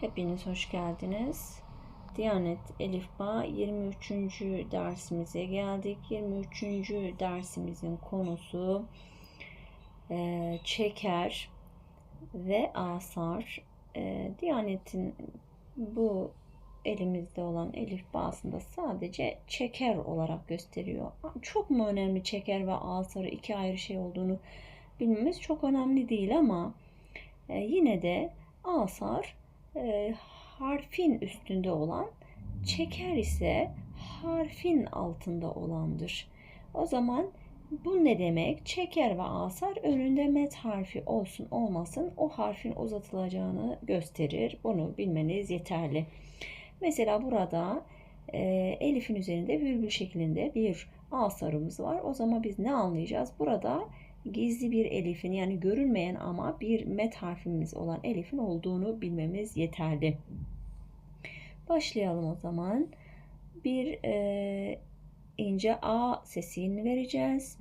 Hepiniz hoş geldiniz. Diyanet Elifba 23. dersimize geldik. 23. dersimizin konusu e, çeker ve asar. E, Diyanet'in bu elimizde olan elifbasında sadece çeker olarak gösteriyor. Çok mu önemli çeker ve asarı iki ayrı şey olduğunu bilmemiz çok önemli değil ama e, yine de asar e, harfin üstünde olan, çeker ise harfin altında olandır. O zaman bu ne demek? Çeker ve asar önünde met harfi olsun olmasın o harfin uzatılacağını gösterir. Bunu bilmeniz yeterli. Mesela burada e, elifin üzerinde virgül şeklinde bir asarımız var. O zaman biz ne anlayacağız? Burada gizli bir elifin yani görünmeyen ama bir met harfimiz olan elifin olduğunu bilmemiz yeterli. Başlayalım o zaman. Bir e, ince A sesini vereceğiz.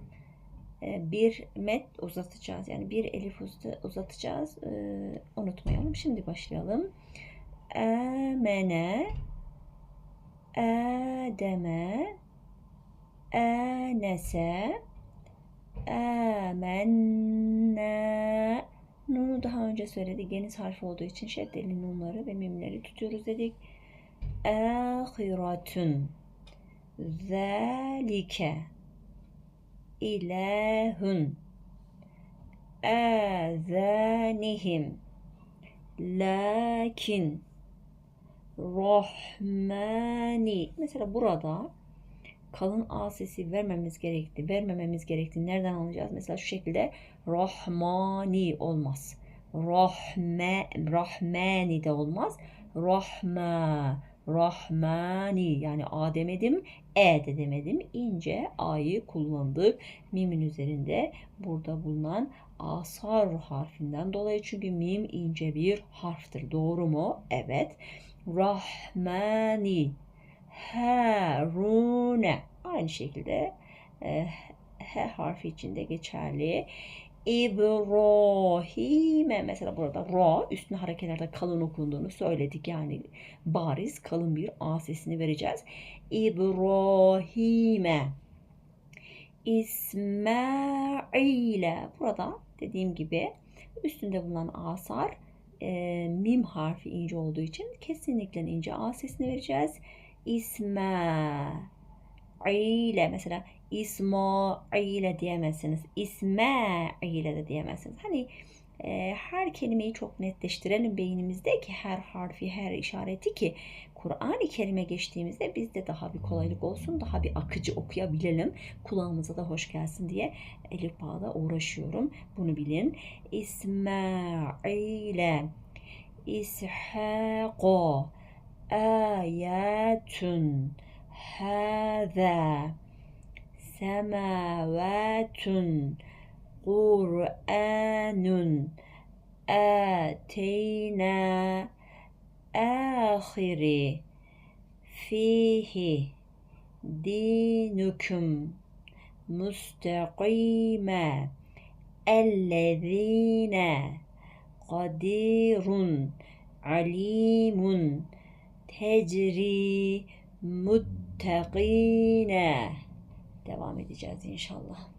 E, bir met uzatacağız. Yani bir elif uzatacağız. E, unutmayalım. Şimdi başlayalım. Emene Edeme Enese Amenna. Nunu daha önce söyledik. Geniz harfi olduğu için şeddeli nunları ve mimleri tutuyoruz dedik. Ahiratun. Zalike. İlehun. Azanihim. Lakin. Rahmani. Mesela burada kalın A sesi vermemiz gerekti. Vermememiz gerekti. Nereden anlayacağız? Mesela şu şekilde Rahmani olmaz. Rahme, Rahmani de olmaz. Rahma, Rahmani yani A demedim, E de demedim. İnce A'yı kullandık. Mimin üzerinde burada bulunan asar harfinden dolayı çünkü mim ince bir harftir. Doğru mu? Evet. Rahmani Harune. Aynı şekilde H harfi içinde geçerli. İbrahim'e mesela burada ra üstüne hareketlerde kalın okunduğunu söyledik. Yani bariz kalın bir A sesini vereceğiz. İbrahim'e İsmail'e burada dediğim gibi üstünde bulunan asar e, mim harfi ince olduğu için kesinlikle ince A sesini vereceğiz. İsma ile mesela İsmail'e diyemezsiniz. İsmail'e de diyemezsiniz. Hani e, her kelimeyi çok netleştirelim beynimizde ki her harfi, her işareti ki Kur'an-ı Kerim'e geçtiğimizde bizde daha bir kolaylık olsun, daha bir akıcı okuyabilelim. Kulağımıza da hoş gelsin diye Elif Bağ'da uğraşıyorum. Bunu bilin. İsmail'e, İshaqo, ayatun, هذا سماوات قرآن آتينا آخر فيه دينكم مستقيما الذين قدير عليم تجري muttakine. Devam edeceğiz inşallah.